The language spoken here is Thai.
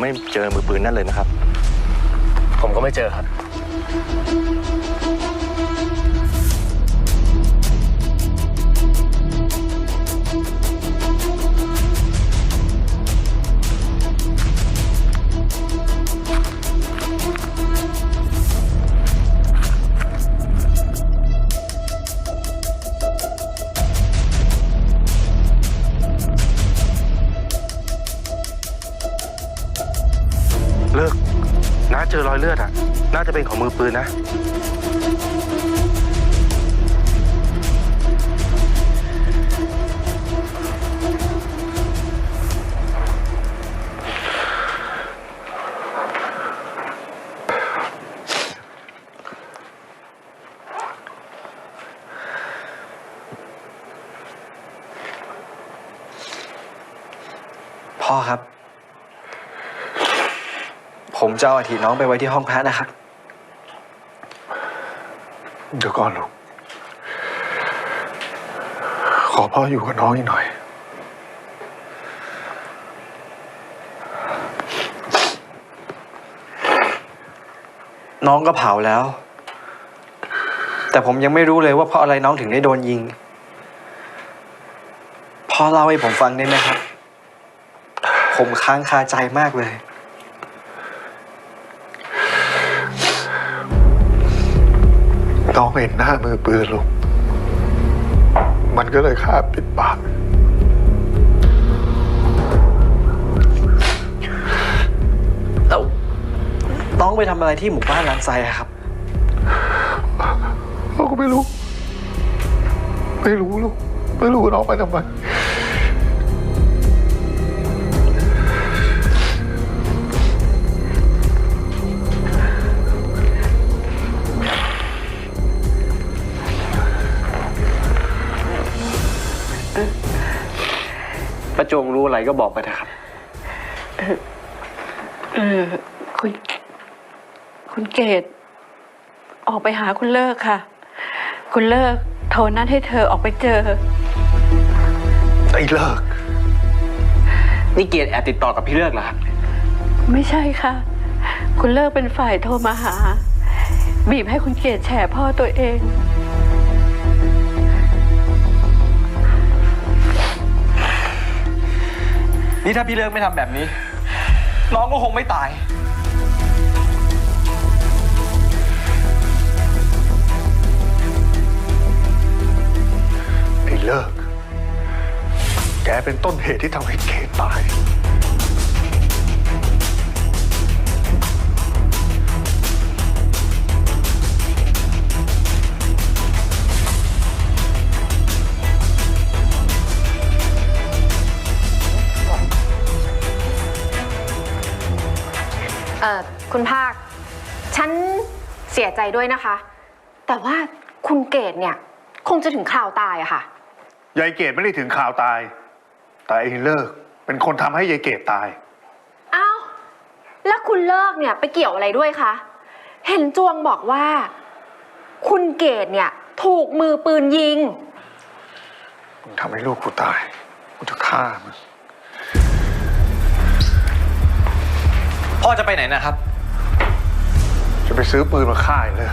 ไม่เจอมือปืนนั่นเลยนะครับ ผมก็ไม่เจอครับ อรอยเลือดอะ น่าจะเป็นของมือปืนนะ พ่อครับ ผมจะเอาอาทิน้องไปไว้ที่ห้องพระนะครับ เดี๋ยวก่อนลูก ขอพ่ออยู่กับน้องอีกหน่อย น้องก็เผาแล้ว แต่ผมยังไม่รู้เลยว่าเพราะอะไรน้องถึงได้โดนยิง พ่อเล่าให้ผมฟังได้ไหมครับ ผมค้างคาใจมากเลย น้องเห็นหน้ามือปืนลูก มันก็เลยฆ่าปิดปาก แล้วน้องไปทำอะไรที่หมู่บ้านลานไซอะครับ เราก็ไม่รู้ ไม่รู้ลูก ไม่รู้ว่าน้องไปทำไม ประจงรู้อะไรก็บอกไปเถอะครับ เออคุณคุณเกดออกไปหาคุณเลิกค่ะ คุณเลิกโทรนัดให้เธอออกไปเจอ ไอ้เลิก นี่เกียรติแอบติดต่อกับพี่เลิกเหรอครับ ไม่ใช่ค่ะ คุณเลิกเป็นฝ่ายโทรมาหา บีบให้คุณเกดแฉพ่อตัวเอง นี่ถ้าพี่เลิกไม่ทำแบบนี้ น้องก็คงไม่ตาย ไอ้เลิก แกเป็นต้นเหตุที่ทำให้เกตตาย เอ่อคุณภาค ฉันเสียใจด้วยนะคะ แต่ว่าคุณเกดเนี่ย คงจะถึงคราวตายอะค่ะ ยายเกตไม่ได้ถึงข่าวตาย แต่ไอ้เลิกเป็นคนทำให้ยายเกตตาย อ้าว แล้วคุณเลิกเนี่ยไปเกี่ยวอะไรด้วยคะ เห็นจวงบอกว่า คุณเกดเนี่ยถูกมือปืนยิง มึงทำให้ลูกกูตาย กูจะฆ่ามึง พ่อจะไปไหนนะครับ จะไปซื้อปืนมาฆ่าเลย